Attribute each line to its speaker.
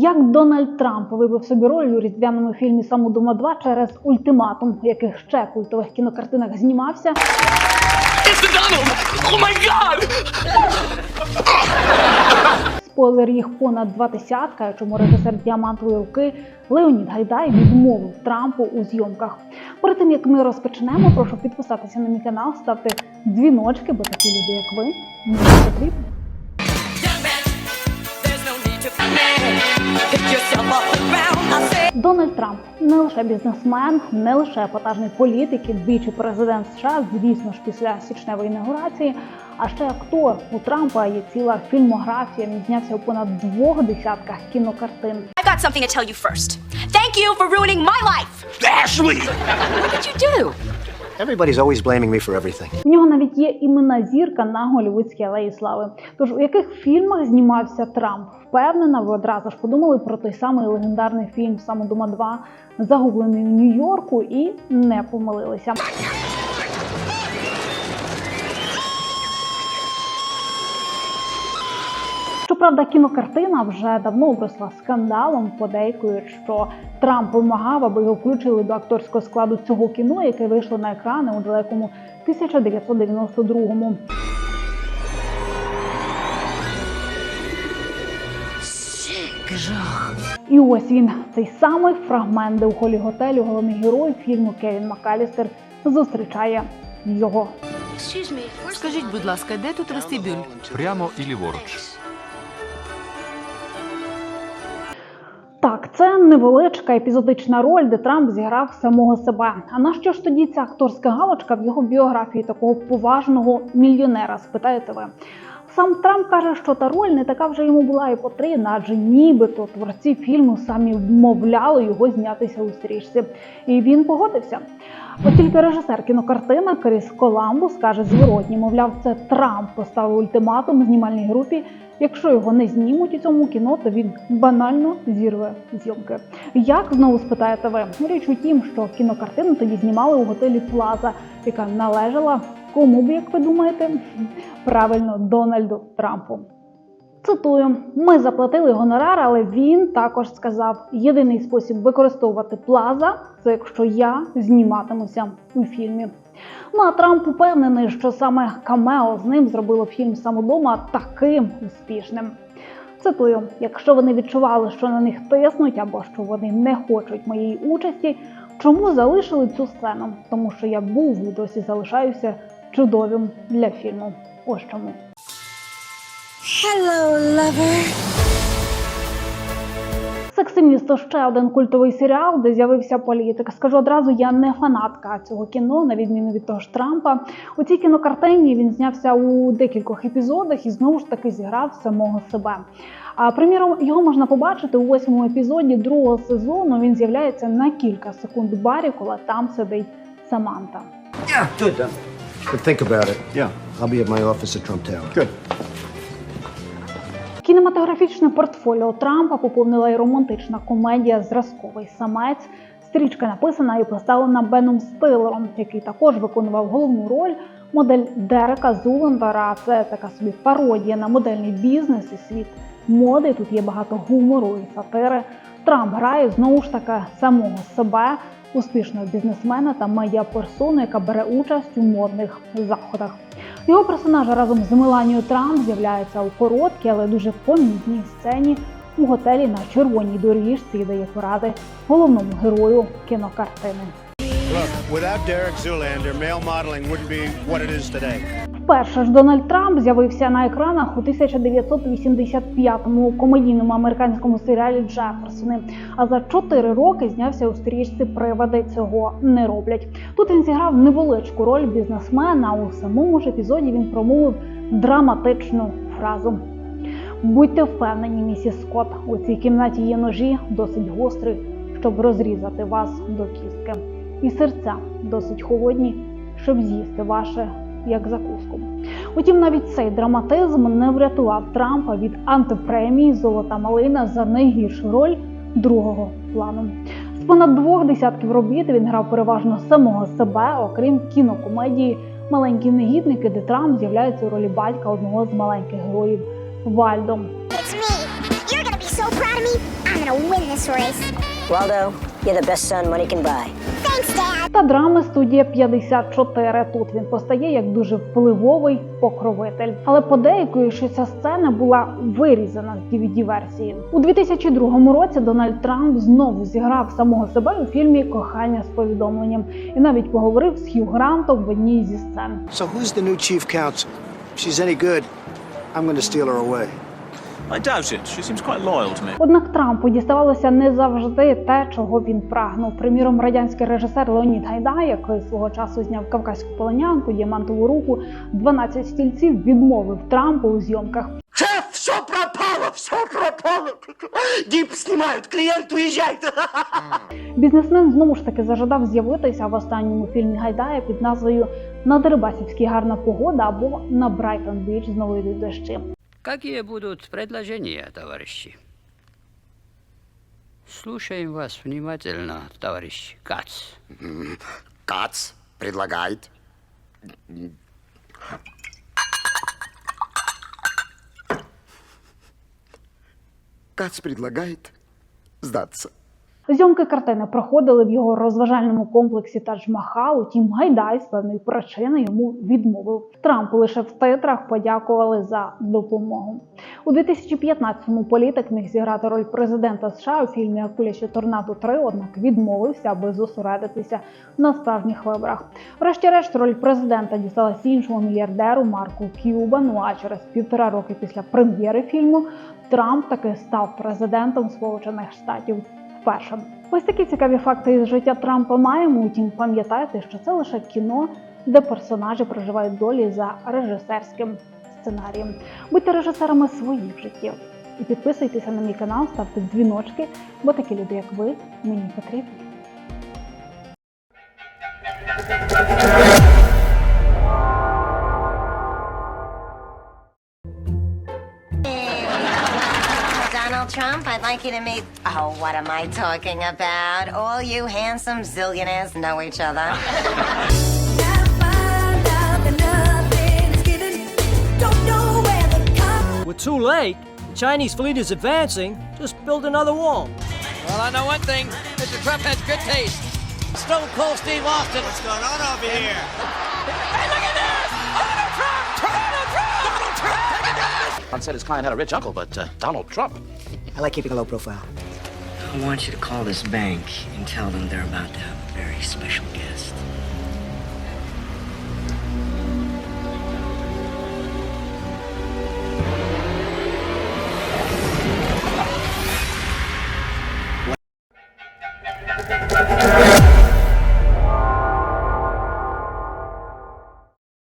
Speaker 1: Як Дональд Трамп вибив собі роль у різдвяному фільмі Самодума 2 через ультиматум, в яких ще культових кінокартинах знімався!
Speaker 2: Oh my god!
Speaker 1: спойлер їх понад два десятка, чому режисер діамантової руки Леонід Гайдай відмовив Трампу у зйомках. Перед тим як ми розпочнемо, прошу підписатися на мій канал, ставте дзвіночки, бо такі люди, як ви, мені потрібні. Дональд Трамп не лише бізнесмен, не лише епатажний політик і двічі президент США, звісно ж, після січневої інаугурації, а ще актор. У Трампа є ціла фільмографія. Він знявся у понад двох десятках кінокартин.
Speaker 3: I got something to tell you first. Thank you for ruining my life.
Speaker 2: Ashley!
Speaker 3: What did you do?
Speaker 4: Everybody's always blaming me for everything.
Speaker 1: У нього навіть є імена зірка на голівудській алеї слави. Тож у яких фільмах знімався Трамп? Впевнена, ви одразу ж подумали про той самий легендарний фільм Самодума 2, загублений у Нью-Йорку, і не помилилися. Щоправда, кінокартина вже давно обросла скандалом, подейкують, що Трамп вимагав, аби його включили до акторського складу цього кіно, яке вийшло на екрани у далекому 1992-му. І ось він, цей самий фрагмент, де у холі готелю головний герой фільму Кевін Макалістер зустрічає його.
Speaker 5: Скажіть, будь ласка, де тут вестибюль?
Speaker 6: Прямо і ліворуч.
Speaker 1: Це невеличка епізодична роль, де Трамп зіграв самого себе. А на що ж тоді ця акторська галочка в його біографії такого поважного мільйонера? Спитаєте ви? Сам Трамп каже, що та роль не така вже йому була і потрібна, адже нібито творці фільму самі вмовляли його знятися у стрічці. І він погодився. От тільки режисер кінокартина Кріс Коламбус каже зворотні, мовляв, це Трамп поставив ультиматум знімальній групі. Якщо його не знімуть у цьому кіно, то він банально зірве зйомки. Як знову спитаєте ви? Річ у тім, що кінокартину тоді знімали у готелі Плаза, яка належала кому б, як ви думаєте, правильно Дональду Трампу. Цитую: ми заплатили гонорар, але він також сказав: єдиний спосіб використовувати плаза це якщо я зніматимуся у фільмі. Ну а Трамп упевнений, що саме камео з ним зробило фільм самодома таким успішним. Цитую: якщо вони відчували, що на них тиснуть або що вони не хочуть моєї участі, чому залишили цю сцену? Тому що я був і досі залишаюся чудовим для фільму. Ось чому. Сексимніст то ще один культовий серіал, де з'явився політик. Скажу одразу, я не фанатка цього кіно, на відміну від того ж Трампа. У цій кінокартині він знявся у декількох епізодах і знову ж таки зіграв самого себе. А приміром, його можна побачити у восьмому епізоді другого сезону. Він з'являється на кілька секунд в барі, коли там сидить Саманта.
Speaker 4: Yeah, good. But think about it. Yeah. I'll be at my office at Trump Tower. Good.
Speaker 1: Кінематографічне портфоліо Трампа поповнила й романтична комедія Зразковий самець. Стрічка написана і поставлена Беном Стиллером, який також виконував головну роль. Модель Дерека Зулендера. Це така собі пародія на модельний бізнес і світ моди. Тут є багато гумору і сатири. Трамп грає знову ж таки самого себе, успішного бізнесмена та медіаперсону, яка бере участь у модних заходах. Його персонажа разом з Меланією Трамп з'являється у короткій, але дуже помітній сцені у готелі на червоній доріжці і дає поради головному герою кінокартини.
Speaker 7: Look, without Derek Zoolander, male modeling wouldn't be what it is today.
Speaker 1: Вперше ж Дональд Трамп з'явився на екранах у 1985-му у комедійному американському серіалі Джеферсони. А за чотири роки знявся у стрічці Приводи цього не роблять. Тут він зіграв невеличку роль бізнесмена. У самому ж епізоді він промовив драматичну фразу. Будьте впевнені, місіс Скотт, у цій кімнаті є ножі досить гострі, щоб розрізати вас до кістки, і серця досить холодні, щоб з'їсти ваше як закуску. Утім, навіть цей драматизм не врятував Трампа від антипремії Золота малина за найгіршу роль другого плану. З понад двох десятків робіт він грав переважно самого себе, окрім кінокомедії Маленькі негідники, де Трамп з'являється у ролі батька одного з маленьких героїв Вальдо.
Speaker 8: It's me. You're gonna be so proud of me.
Speaker 6: gonna win this race.
Speaker 8: Waldo, you're the best son money can buy.
Speaker 1: Та драми студія 54. Тут він постає як дуже впливовий покровитель. Але подейкує, що ця сцена була вирізана з dvd версії у 2002 році. Дональд Трамп знову зіграв самого себе у фільмі Кохання з повідомленням і навіть поговорив з Хью Грантом в одній зі сцен.
Speaker 4: So who's the new chief counsel? If she's any good, I'm going to steal her away.
Speaker 9: I doubt it. She seems quite loyal to me.
Speaker 1: Однак Трампу діставалося не завжди те, чого він прагнув. Приміром, радянський режисер Леонід Гайдай, який свого часу зняв кавказьку полонянку, діамантову руку, 12 стільців відмовив Трампу у зйомках.
Speaker 2: Шеф, все пропало, все пропало. Дип снимают, клиент уезжает.
Speaker 1: Бізнесмен знову ж таки зажадав з'явитися в останньому фільмі Гайдая під назвою На Дерибасівській гарна погода або на Брайтон Біч знову йдуть дощі.
Speaker 10: Какие будут предложения, товарищи? Слушаем вас внимательно, товарищ Кац.
Speaker 2: Кац предлагает. Кац предлагает сдаться.
Speaker 1: Зйомки картини проходили в його розважальному комплексі Тадж-Махал, утім Гайдай з певної причини йому відмовив. Трампу лише в титрах подякували за допомогу. У 2015-му політик міг зіграти роль президента США у фільмі Акуляче торнадо 3, однак відмовився, аби зосередитися на справжніх виборах. Врешті-решт, роль президента дісталась іншому мільярдеру Марку Кюбану. А через півтора роки після прем'єри фільму Трамп таки став президентом Сполучених Штатів вперше. Ось такі цікаві факти із життя Трампа маємо. Утім, пам'ятайте, що це лише кіно, де персонажі проживають долі за режисерським сценарієм. Будьте режисерами своїх життів і підписуйтеся на мій канал, ставте дзвіночки, бо такі люди, як ви, мені потрібні.
Speaker 8: Donald Trump, I'd like you to meet. Oh, what am I talking about? All you handsome zillionaires know each other.
Speaker 11: We're too late. The Chinese fleet is advancing. Just build another wall.
Speaker 10: Well, I know one thing. Mr. Trump has good taste. Stone Cold Steve Austin.
Speaker 7: What's going on over here? Hey, look at this! Donald Trump! Donald Trump! Donald Trump!
Speaker 2: Hunt said his client had a rich uncle, but uh, Donald Trump.
Speaker 8: I like keeping a low profile.
Speaker 10: I want you to call this bank and tell them they're about to have a very special guest.